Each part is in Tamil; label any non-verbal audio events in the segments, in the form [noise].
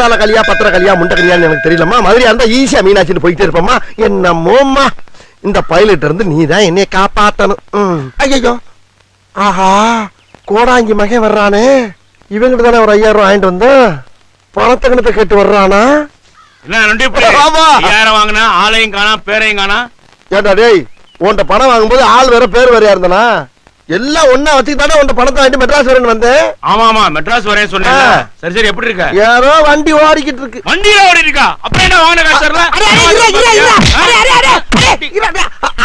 பத்தால கலியா பத்திர கலியா முண்டை கலியான்னு எனக்கு தெரியலம்மா. மதுரையா இருந்தா ஈஸியா மீனாட்சின்னு போயிட்டே இருப்போம்மா. என்னமோம்மா இந்த பைலட் இருந்து நீ தான் என்னைய காப்பாத்தணும். ம். ஐயையோ. ஆஹா கோடாங்கி மகன் வர்றானே. இவங்கிட்ட தானே ஒரு ஐயாயிரம் ரூபாய் வாங்கிட்டு வந்தேன் பணத்தை கணத்தை கேட்டு வர்றானா? என்ன வாங்கினா ஆளையும் காணா பேரையும் காணா. ஏண்டா டேய் உன்கிட்ட பணம் வாங்கும்போது ஆள் வேற பேர் வேறையா இருந்தானா? எல்லாம் ஒண்ணா வச்சுக்கிட்டானே உன்கிட்ட பணத்தை வாங்கிட்டு மெட்ராஸ் வரேன்னு வந்தேன். ஆமா ஆமா மெட்ராஸ் வரேன் சொன்னேன். சரி சரி எப்படி இருக்க? யாரோ வண்டி ஓடிக்கிட்டு இருக்கு. வண்டியில ஓடி இருக்கா அப்ப என்ன வாங்கின காசு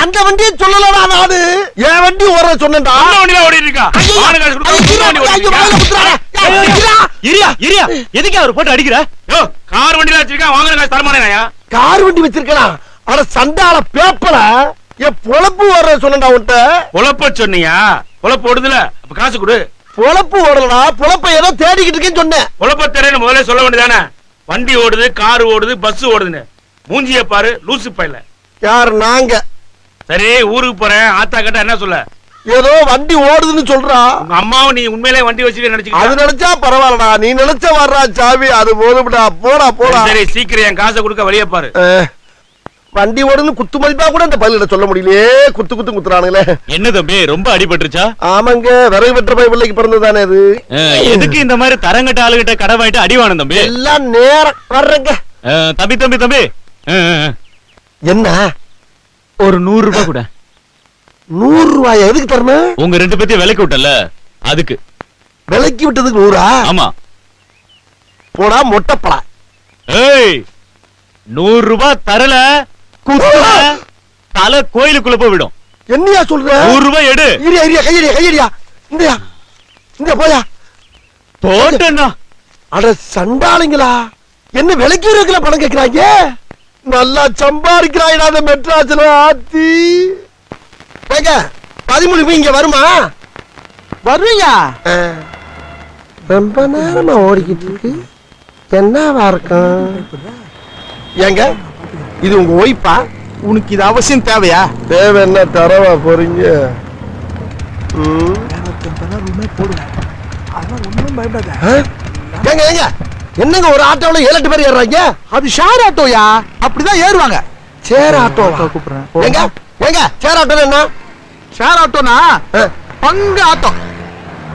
அந்த வண்டியை சொல்லலடா நானு என் வண்டி சொன்னேன்டா. அந்த வண்டியில ஓடி இருக்கா ஓடி. இரியா இரியா. எதுக்கு அவர் போட்டு அடிக்கிற? கார் வண்டியில வச்சிருக்கா வாங்கின காசு தரமாட்டேயா கார் வண்டி வச்சிருக்கலாம் அட சண்டால பேப்பல என் பொழப்பு ஓடுற சொன்னேன்டா உன்கிட்ட. பொழப்ப சொன்னியா? பொழப்பு ஓடுதுல. அப்ப காசு கொடு. பொழப்பு ஓடலடா. பொழப்ப ஏதோ தேடிக்கிட்டு இருக்கேன்னு சொன்னேன். பொழப்ப தரேன்னு முதல்ல சொல்ல வேண்டியதானே? வண்டி ஓடுது கார் ஓடுது பஸ் ஓடுதுன்னு. மூஞ்சிய பாரு லூசு பையல. யார்? நாங்க. சரி ஊருக்கு போறேன். ஆத்தா கிட்ட என்ன சொல்ல? ஏதோ வண்டி ஓடுதுன்னு சொல்றா. உங்க அம்மாவும் நீ உண்மையிலே வண்டி வச்சுக்க அது நினைச்சுக்கிட்ட நினைச்சா பரவாயில்லடா. நீ நினைச்ச வர்றா சாவி. அது போதும்டா. போடா போடா. சரி சீக்கிரம் என் காசை கொடுக்க வழிய பாரு. வண்டி ஓடுன்னு குத்து மதிப்பா கூட இந்த பதிலிட சொல்ல முடியலையே. குத்து குத்து குத்துறானுங்களே. என்ன தம்பி ரொம்ப அடிபட்டுருச்சா? ஆமாங்க விறகு வெற்ற பை பிள்ளைக்கு பிறந்ததானே அது எதுக்கு இந்த மாதிரி தரங்கட்ட ஆளுகிட்ட கடன் வாங்கிட்டு அடி வாங்கணும் தம்பி? எல்லாம் நேரம் வர்றேங்க. தம்பி தம்பி தம்பி. என்ன? ஒரு நூறு ரூபாய் கூட. நூறு ரூபாய்? எதுக்கு தரணும்? உங்க ரெண்டு பேத்தையும் விலைக்கு விட்டல. அதுக்கு. விலைக்கு விட்டதுக்கு நூறா? ஆமா. போடா மொட்டைப்படா ஏய் நூறு ரூபாய் தரல. தலை கோயிலுக்குள்ள போய் விடும். என்னையா சொல்ற? நூறு ரூபாய் எடு. இரியா இரியா கையடியா கையடியா. இந்தயா இந்த போயா. போட்டேன்னா அட சண்டாளுங்களா என்ன விலைக்கு இருக்கல பணம் கேக்குறாங்க? நல்லா சம்பாதிக்கிறாய்டா அந்த மெட்ராஸ்ல ஆத்தி. ஏங்க பதிமூணு போய் இங்க வருமா? வருவீங்க. ரொம்ப நேரமா ஓடிக்கிட்டு இருக்கு. என்னவா இருக்கும்? ஏங்க இது உங்க ஒய்ப்பா உனக்கு இது அவசியம் தேவையா? தேவை என்ன தரவா போறீங்க? ஏங்க ஏங்க என்னங்க ஒரு ஆட்டோல ஏழு எட்டு பேர் ஏறுறாங்க? அது ஷேர் ஆட்டோயா? அப்படிதான் ஏறுவாங்க. சேர் ஆட்டோ கூப்பிடுறேன். ஏங்க ஏங்க சேர் ஆட்டோ என்ன? ஷேர் ஆட்டோனா? பங்கு ஆட்டோ.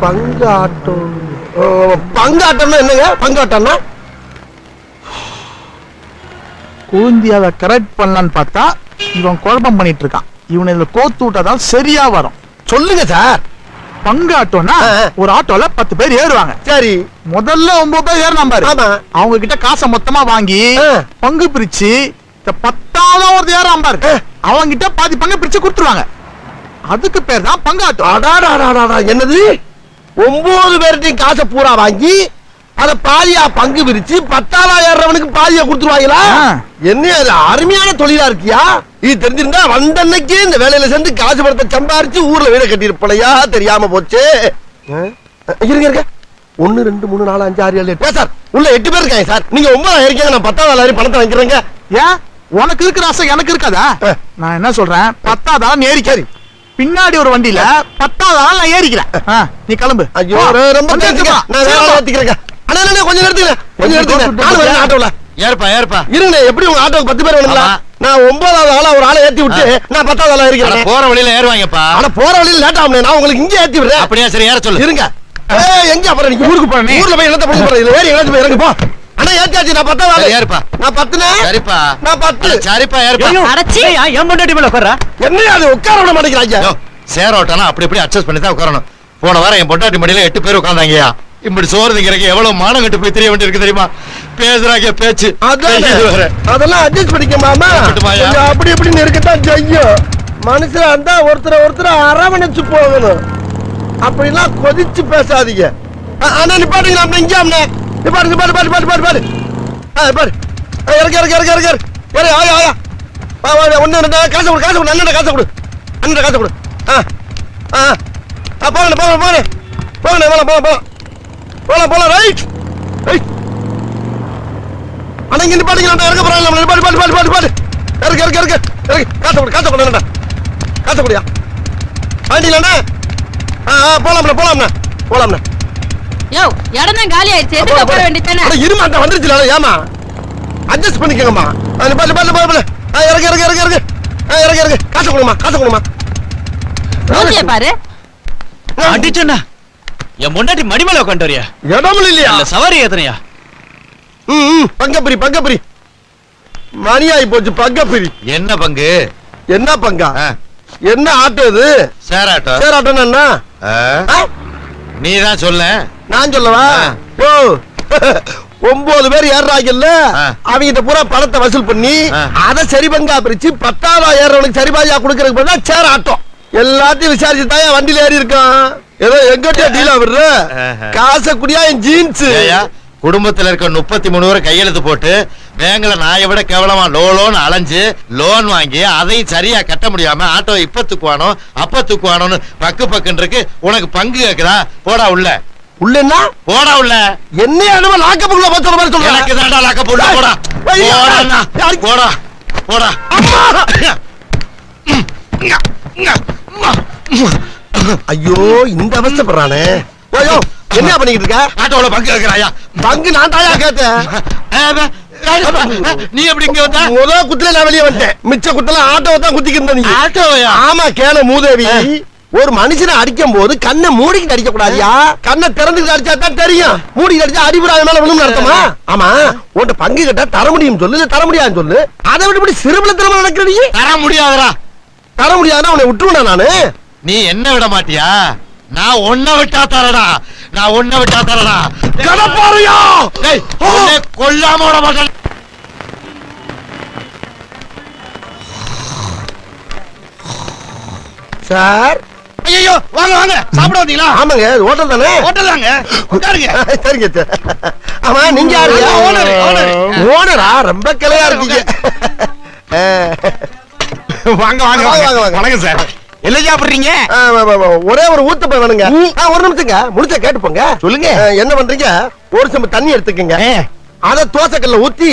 பங்கு ஆட்டோ. பங்கு ஆட்டோம்னா என்னங்க? பங்கு ஆட்டோம்னா கூந்தியாவை கரெக்ட் பண்ணலான்னு பார்த்தா இவன் குழப்பம் பண்ணிட்டு இருக்கான். இவனை இதுல கோத்து விட்டாதான் சரியா வரும். சொல்லுங்க சார். பங்கு ஆட்டோனா. ஒரு ஆட்டோல பத்து பேர் ஏறுவாங்க. சரி. முதல்ல ஒன்பது பேர் ஏறினா பாரு. அவங்க கிட்ட காசை மொத்தமா வாங்கி. பங்கு பிரிச்சு இந்த பத்தாவது ஒரு ஏறான் பாரு. அவங்க கிட்ட பாதி பங்கு பிரிச்சு கொடுத்துருவாங்க. அதுக்கு பேர் தான் பங்கு ஆட்டோ. என்னது? ஒன்பது பேர்கிட்டையும் காசை பூரா வாங்கி அத பாதியா பங்கு விரிச்சு பத்தாவா ஏறவனுக்கு பாதியா கொடுத்துருவாங்களா. என்ன அது அருமையான தொழிலா இருக்கியா? இது தெரிஞ்சிருந்தா வந்த அன்னைக்கே இந்த வேலையில சேர்ந்து காசு பணத்தை சம்பாரிச்சு ஊர்ல வீட கட்டியிருப்பலையா? தெரியாம போச்சு? இருங்க இருங்க. ஒன்னு ரெண்டு மூணு நாலு அஞ்சு ஆறு ஏழு எட்டு. சார் உள்ள எட்டு பேர் இருக்காங்க சார். நீங்க ஒன்பதாயிரம் இருக்கீங்க நான் பத்தாவது ஆயிரம் பணத்தை வாங்கிக்கிறேங்க? ஏன் உனக்கு இருக்கிற ஆசை எனக்கு இருக்காதா. நான் என்ன சொல்றேன்? பத்தாவது ஆள் நீ ஏறிக்காரு பின்னாடி ஒரு வண்டியில பத்தாவது ஆள் நான் ஏறிக்கிறேன். நீ கிளம்பு. ஐயோ ரொம்ப. நான் வேற கொஞ்சம் நிறுத்துங்க. கொஞ்சம் நிறுத்துங்க. நானும் வரேன் ஆட்டோல. ஏற்பா ஏற்பா இருங்க எப்படி உங்க ஆட்டோக்கு பத்து பேர் வேணுங்களா. நான் ஒன்பதாவது ஆளா ஒரு ஆளை ஏத்தி விட்டு நான் பத்தாவது ஆளா இருக்கிறேன். போற வழியில ஏறுவாங்கப்பா. ஆனா போற வழியில லேட் ஆகும் நான் உங்களுக்கு இங்க ஏத்தி விடுறேன். அப்படியா சரி ஏற சொல்லு. இருங்க. ஏய், எங்க அப்புறம் நீங்க ஊருக்கு போறேன் ஊர்ல போய் என்னத்த பண்ண போறேன் இதுல வேற எங்கேயாச்சும் போய் இறங்கு போ. அண்ணா ஏத்தியாச்சு. நான் பத்தாவது ஆளு. ஏறுப்பா. நான் பத்துனே. சரிப்பா. நான் பத்து. சரிப்பா ஏற்பா அடச்சி. என் பொண்டாட்டி மேல உட்கார்றா? என்ன அது? உட்கார விட மாட்டேங்கிறாங்க யோ, சேர் ஓட்டனா அப்படி இப்படி அட்ஜஸ்ட் பண்ணி தான் உட்காரணும். போன வாரம் என் பொண்டாட்டி மடியில எட்டு பேர் உட்கார்ந்தாங்கயா இப்படி சோறு திங்கிறக்கு எவ்வளவு மானம் கட்டு போய் தெரிய வேண்டியிருக்கு தெரியுமா? பேசுறாங்க பேச்சு. அதெல்லாம் அட்ஜஸ்ட் பண்ணிக்க மாமா. அப்படி இப்படின்னு இருக்கத்தான் செய்யும். மனுஷனா இருந்தா ஒருத்தரை ஒருத்தரை அரவணைச்சு போகணும். அப்படிலாம் கொதிச்சு பேசாதீங்க. அண்ணா நிப்பாட்டுங்க அண்ணா இங்க அண்ணா. நிப்பாட்டு நிப்பாட்டு பாட்டு பாட்டு பாட்டு பாட்டு ஆ பாரு ஆ, இறக்கு இறக்கு இறக்கு இறக்கு இறக்கு. ஆயா ஆயா ஒண்ணு ரெண்டு காசை கொடு காசை கொடு அண்ணன் காசை கொடு. அண்ணன் காசை கொடு. ஆ ஆ. ஆ போகணும் போகணும் போகணும் போகணும் போகலாம் போகலாம் போகலாம் போகலாம் போகலாம் ரைட் ரைட் அண்ணா இங்க நிப்பாட்டுங்க இறக்க நிப்பாட்டு பாட்டு பாட்டு பாட்டு பாட்டு இறக்கு இறக்கு. இறக்கு. இறக்கு காசை கொடு காசை கொடு காசை கொடியா வண்டியில அண்ணா. ஆ ஆ போலாம்ண்ணா போலாம்ண்ணா போலாம்ண்ணா யோ இடம் தான் காலி ஆயிடுச்சு. எதுக்கு போட வேண்டியதானே இருமா அந்த வந்துருச்சுல ஏமா. அட்ஜஸ்ட் பண்ணிக்கங்கம்மா. அது பாரு பாரு பாரு பாரு ஆ, இறங்கு இறங்கு இறங்கு இறங்கு ஆ, இறங்கு இறங்கு காசு கொடுமா காசு கொடுமா பாரு. அடிச்சண்ணா. என் முன்னாடி மடிமேல உட்காந்து வரியா? இடம் இல்லையா? இல்ல சவாரி ஏத்தனையா ம் பங்கப்பிரி பங்கப்பிரி. மணியாயி போச்சு பங்கப்பிரி. என்ன பங்கு? என்ன பங்கா? என்ன ஆட்டோ இது? சேராட்டம் சேர் ஆட்டோன்னா என்ன? நீ தான் சொல்ல. நான் சொல்லவா. ஓ. [laughs] ஒன்பது பேர் ஏறாங்கல்ல ஆ. அவங்கிட்ட பூரா பணத்தை வசூல் பண்ணி. அத சரி பங்கா பிரிச்சு பத்தாவது ஏறவனுக்கு சரி பாதியா கொடுக்கறதுக்கு சேர் ஆட்டம் எல்லாத்தையும் விசாரிச்சு தான் வண்டியில ஏறி இருக்கான் ஏதோ எங்கிட்ட டீலா விடுற. காசை குடியா என் ஜீன்ஸ் குடும்பத்துல இருக்க முப்பத்தி மூணு பேர் கையெழுத்து போட்டு பேங்க்ல நாயை விட கேவலமா லோ லோன் அலைஞ்சு லோன் வாங்கி அதையும் சரியா கட்ட முடியாம ஆட்டோ இப்ப தூக்குவானோ அப்ப தூக்குவானோன்னு பக்கு பக்குன்னு இருக்கு. உனக்கு பங்கு கேக்குதா? போடா உள்ள. உள்ளன்னா? போடா உள்ள. என்ன என்னமோ லாக்கப்புக்குள்ள போச்சு மாதிரி சொல்ற எனக்கு தாண்டா லாக்க போடா. போடா. போடா. போடா. போடா ஐயோ இந்த அவஸ்தைப்படுறானே. ஐயோ என்ன பண்ணிக்கிட்டு இருக்க? ஆட்டோல பங்கு கேக்குறாயா பங்கு நான் தாயா கேட்டேன். நீ எப்படி இங்க வந்த? முத குத்துல நான் வெளியே வந்துட்டேன். மிச்ச குத்துல ஆட்டோவை தான் குத்திக்கிட்டு நீ. ஆட்டோவையா? ஆமா கேன மூதேவி. ஒரு மனுஷனை அடிக்கும் போது கண்ணை மூடிக்கிட்டு அடிக்க கூடாதியா கண்ணை திறந்துக்கிட்டு அடிச்சா தான் தெரியும். மூடிக்கிட்டு அடிச்சா அடிபடாத மேல விழுந்து அர்த்தமா ஆமா உன்கிட்ட பங்கு கேட்டா தர முடியும் சொல்லு தர முடியாதுன்னு சொல்லு. அதை விட்டு இப்படி சிறுபலத்திரமா நடக்கிற நீ? தர முடியாதுடா. தர முடியாதுன்னா உன்னை விட்டுருவா நானு? நீ என்ன விட மாட்டியா? நான் ஒன்ன விட்டா தரடா. நான் ஒன்ன விட்டா தரடா. உன்னை கொல்லாம விட மாட்டேன். சார்? ஐயோ வாங்க வாங்க. சாப்பிட வந்தீங்களா? ஆமாங்க ஹோட்டல் தானே? ஹோட்டல் தாங்க. உட்காருங்க. சரிங்க சார். ஆமா நீங்க யாரு? owner, owner. ஓனரா. ரொம்ப கிளையா இருக்கீங்க. வாங்க வாங்க, வாங்க, வாங்க. வணக்கம் சார். என்ன சாப்பிடுறீங்க. ஒரே ஒரு ஊத்தப்ப வேணுங்க ஒரு நிமிஷங்க முடிச்ச கேட்டு போங்க சொல்லுங்க. என்ன பண்றீங்க ஒரு சம்பு தண்ணி எடுத்துக்கங்க அத தோசைக்கல்ல ஊத்தி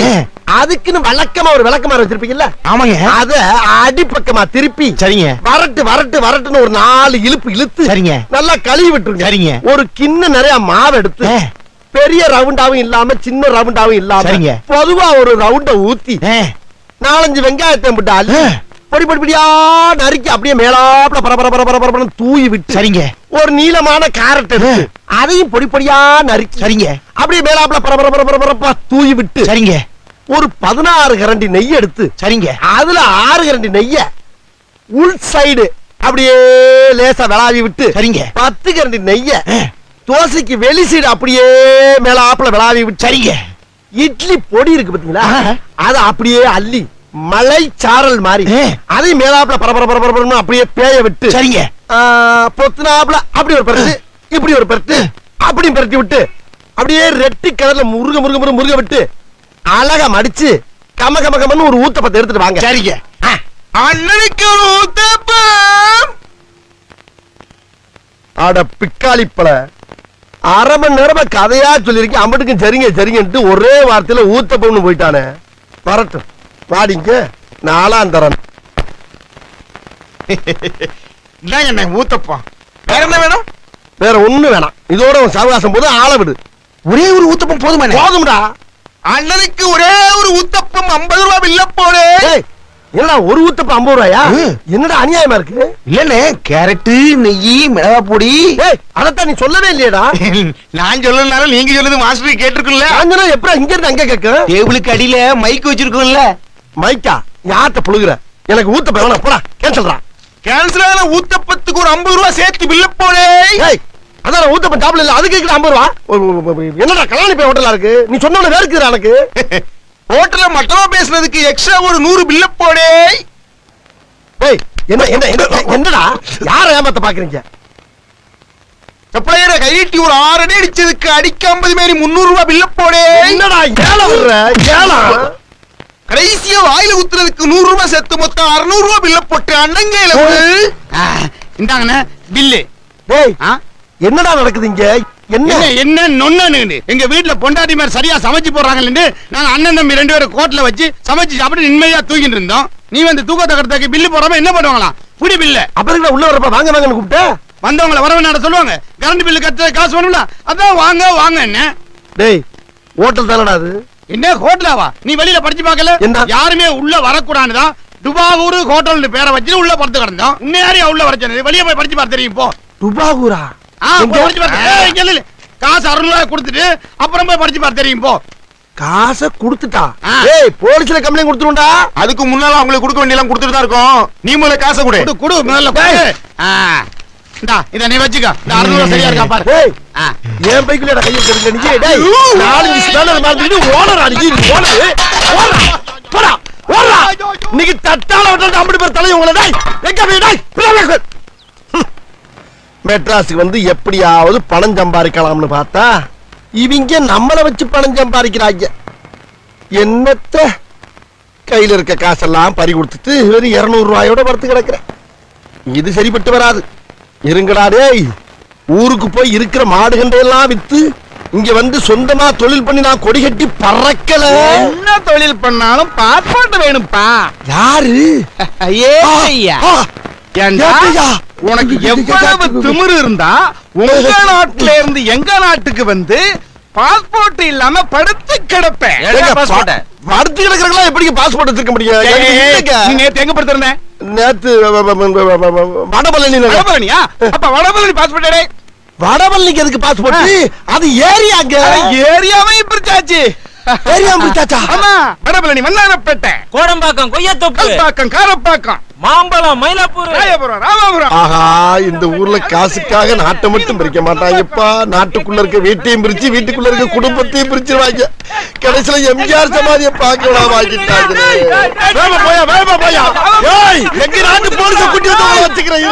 அதுக்குன்னு வழக்கமா ஒரு விளக்கமாறு வச்சிருப்பீங்கல்ல ஆமாங்க அத அடிப்பக்கமா திருப்பி சரிங்க வரட்டு வரட்டு வரட்டுன்னு ஒரு நாலு இழுப்பு இழுத்து சரிங்க. நல்லா கழுவி விட்டுருங்க சரிங்க. ஒரு கிண்ண நிறைய மாவு எடுத்து. பெரிய ரவுண்டாவும் இல்லாம சின்ன ரவுண்டாவும் இல்லாம. பொதுவா ஒரு ரவுண்ட ஊத்தி நாலஞ்சு வெங்காயத்தை போட்டு. பொடி பொடி பொடியா நறுக்கி அப்படியே மேலாப்ல பர பர பர பர பரன்னு தூவி விட்டு சரிங்க. ஒரு நீளமான கேரட் அதையும் பொடி பொடியா நறுக்கி சரிங்க. அப்படியே மேலாப்ல பர பர பர பர பரப்பா தூவி விட்டு சரிங்க. ஒரு பதினாறு கரண்டி நெய் எடுத்து சரிங்க. அதுல ஆறு கரண்டி நெய்ய உள் சைடு அப்படியே லேசா விளாவி விட்டு சரிங்க. பத்து கரண்டி நெய்ய. தோசைக்கு வெளி சைடு அப்படியே மேலாப்ல விளாவி விட்டு சரிங்க. இட்லி பொடி இருக்கு பாத்தீங்களா. அத அப்படியே அள்ளி மலை சாரல் மாதிரி. ஆ. அதையும் மேலாப்ல பரபர பரபர பரபரன்னு அப்படியே பேய விட்டு சரிங்க. ஆ, பொத்துனாப்ல அப்படி ஒரு பரட்டு இப்படி ஒரு பரட்டு அப்படி பரட்டி விட்டு அப்படியே ரெட்டி கலர்ல முருக முருக முருக முருக விட்டு அழகா மடிச்சு கம கம கமன்னு ஒரு ஊத்தப்பத்தை எடுத்துட்டு வாங்க. சரிங்க. அண்ணனுக்கு ஒரு ஊத்தப்பம். அட பிக்காளிப்பழ அரை மணி நேரமா கதையா சொல்லிருக்கேன் அம்பட்டுக்கும் சரிங்க சரிங்கன்ட்டு ஒரே வார்த்தையில ஊத்தப்பம்னு போயிட்டானே. வரட்டும். வாடிங்க நாலாம் என்ன ஊத்தப்பம் வேற என்ன வேணும்? வேற ஒண்ணு வேணாம். இதோட உன் சவகாசம் போது ஆள விடு. ஒரே ஒரு ஊத்தப்பம் போதுமா போதும்டா. அண்ணனுக்கு ஒரே ஒரு ஊத்தப்பம் ஐம்பது ரூபாய் போடு. ஏய், என்னடா ஒரு ஊத்தப்ப ஐம்பது ரூபாயா. என்னடா அநியாயமா இருக்கு? இல்லண்ணே கேரட்டு நெய் மிளகா பொடி. அதத்தான் நீ சொல்லவே இல்லையேடா. நான் சொல்லனாலும் நீங்க சொல்லுது மாஸ்டர் கேட்டிருக்குல்ல காஞ்சனா எப்படா இங்க இருந்து அங்க கேட்க டேபிளுக்கு அடியில மைக் வச்சிருக்கோம்ல. மைக்கா யார்கிட்ட புழுகுற. எனக்கு ஊத்தப்ப வேணாம். போடா கேன்சல்டா கேன்சல் ஆன ஊத்தப்பத்துக்கு ஒரு ஐம்பது ரூபாய் சேர்த்து பில்ல ஏய் அதான் ஊத்தப்ப டாப்ல இல்ல அது கேக்குற ஐம்பது ரூபா? என்னடா கல்யாணி போய் ஹோட்டலா இருக்கு? நீ சொன்ன வேறுக்குறா எனக்கு. ஹோட்டல்ல மட்டமா பேசுனதுக்கு எக்ஸ்ட்ரா ஒரு நூறு பில்ல போடு. ஏய் என்ன என்ன- என்னடா? யார ஏமாத்த பாக்குறீங்க? சப்ளையரை கையிட்டி ஒரு ஆறு அடி அடிச்சதுக்கு அடிக்க ஐம்பது மாரி முந்நூறு ரூபாய் பில்ல போடு. என்னடா ஏழை விடுற ஏழா கடைசியா வாயில ஊத்துறதுக்கு நூறு ரூபாய் சேர்த்து மொத்தம் அறுநூறு ரூபாய் பில்ல போட்டு அண்ணங்கையில இந்தாங்கண்ணே பில்லு டேய்? என்னடா நடக்குது இங்க? என்ன? என்ன நொன்னு எங்க வீட்டுல பொண்டாட்டி மாதிரி சரியா சமைச்சு போடுறாங்கன்னு நாங்க அண்ணன் தம்பி ரெண்டு பேரும் கோட்ல வச்சு சமைச்சு சாப்பிட்டு நிம்மதியா தூங்கிட்டு இருந்தோம். நீ வந்து தூக்க தகரத்துக்கு பில்லு போடாம என்ன பண்ணுவாங்களாம் புடி பில்ல அப்புறம் உள்ள வரப்ப வாங்க வாங்கன்னு கூப்பிட்ட? வந்தவங்கள வரவேணாட சொல்லுவாங்க. கரண்ட் பில்லு கட்ட காசு வேணும்ல. அதான் வாங்க வாங்க என்ன டேய் ஹோட்டல் தானடா அது? என்ன ஹோட்டலாவா? நீ வெளியில படிச்சு பார்க்கல? யாருமே உள்ள வரக்கூடாதுதான் துபாவூர் ஹோட்டல்னு பேரை வச்சு உள்ள படுத்து கிடந்தோம். இன்னும் யாரையும் உள்ள வர சொன்னது. வெளியே போய் படிச்சு பார்த்து தெரியும் போ. போய் படிச்சு பார்த்து. காசு அறுநூறு கொடுத்துட்டு அப்புறம் போய் படிச்சு பார்த்து தெரியும் போ. காசை கொடுத்துட்டா. ஏய் போலீஸ்ல கம்ப்ளைண்ட் கொடுத்துருண்டா அதுக்கு முன்னால அவங்களுக்கு கொடுக்க வேண்டியலாம் கொடுத்துட்டு தான் இருக்கோம். நீ முதல்ல காசை கொடு. கொடு முதல்ல இத நீ வச்சுக்க. இந்த அறுநூறு சரியா இருக்கா பாரு. என் பைக்குல கையை தெரிஞ்ச நீ டேய் நாலஞ்சு ஸ்பேனர் ஓனர் அடிச்சு ஓனர் ஓடா. போடா. ஓடா இன்னைக்கு தட்டால விட்டு அம்படி பேர் தலை உங்களை டேய் எங்க போய் டேய். மெட்ராஸுக்கு வந்து எப்படியாவது பணம் சம்பாதிக்கலாம்னு பார்த்தா இவங்க நம்மள வச்சு பணம் சம்பாதிக்கிறாங்க. என்னத்த? கையில இருக்க காசெல்லாம் பறி கொடுத்துட்டு வெறும் இருநூறு ரூபாயோட படுத்து கிடக்குறேன். இது சரிப்பட்டு வராது. இருங்கடா டேய். ஊருக்கு போய் இருக்கிற மாடுகண்டை எல்லாம் வித்து இங்க வந்து சொந்தமா தொழில் பண்ணி நான் கொடி கட்டி பறக்கல. என்ன தொழில் பண்ணாலும் பாஸ்போர்ட் வேணும்ப்பா. யாரு. உனக்கு எவ்வளவு திமிரு இருந்தா உங்க நாட்டுல இருந்து எங்க நாட்டுக்கு வந்து பாஸ்போர்ட் இல்லாம படுத்து கிடப்பேன் படுத்து கிடக்குறவங்களா எப்படி பாஸ்போர்ட் வச்சிருக்க முடியும்? நேத்து எங்க படுத்திருந்த? நேத்து வடபழனி. வடபழனியா? அப்ப வடபழனி பாஸ்போர்ட் வடபழனிக்கு எதுக்கு பாஸ்போர்ட் அது ஏரியாங்க. ஏரியாவே பிரிச்சாச்சு ஏரியா வடபழனி மன்னாரப்பேட்டை கோடம்பாக்கம் கொய்யாத்தோப்பு கல்பாக்கம் காரப்பாக்கம் மாம்பழம் மயிலாப்பூர் ராயபுரம் ராமபுரம் ஆஹா இந்த ஊர்ல காசுக்காக நாட்டை மட்டும் பிரிக்க மாட்டாங்கப்பா நாட்டுக்குள்ள இருக்க வீட்டையும் பிரிச்சு வீட்டுக்குள்ள இருக்க குடும்பத்தையும் பிரிச்சிருவாங்க கடைசியில எம்ஜிஆர் சமாதியை பார்க்கலாம் வாங்கிட்டாங்க போயா போயா ஏய் எங்க நாட்டு போலீஸ கூட்டி வந்து வச்சுக்கிறேன்